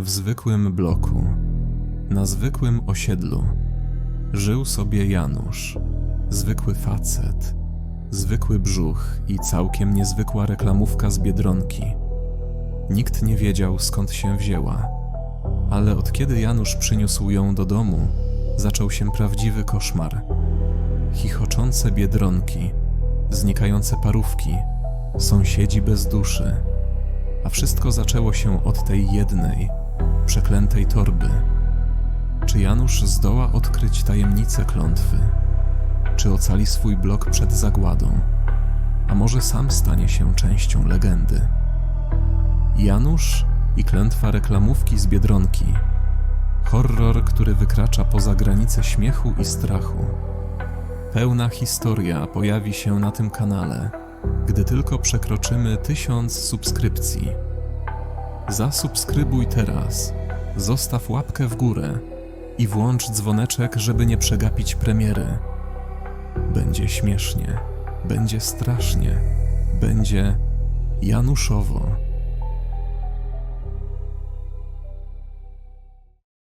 W zwykłym bloku, na zwykłym osiedlu, żył sobie Janusz. Zwykły facet, zwykły brzuch i całkiem niezwykła reklamówka z biedronki. Nikt nie wiedział skąd się wzięła, ale od kiedy Janusz przyniósł ją do domu, zaczął się prawdziwy koszmar. Chichoczące biedronki, znikające parówki, sąsiedzi bez duszy. A wszystko zaczęło się od tej jednej, przeklętej torby. Czy Janusz zdoła odkryć tajemnicę klątwy? Czy ocali swój blok przed zagładą? A może sam stanie się częścią legendy? Janusz i klętwa reklamówki z biedronki. Horror, który wykracza poza granice śmiechu i strachu. Pełna historia pojawi się na tym kanale, gdy tylko przekroczymy tysiąc subskrypcji. Zasubskrybuj teraz, zostaw łapkę w górę i włącz dzwoneczek, żeby nie przegapić premiery. Będzie śmiesznie, będzie strasznie, będzie Januszowo.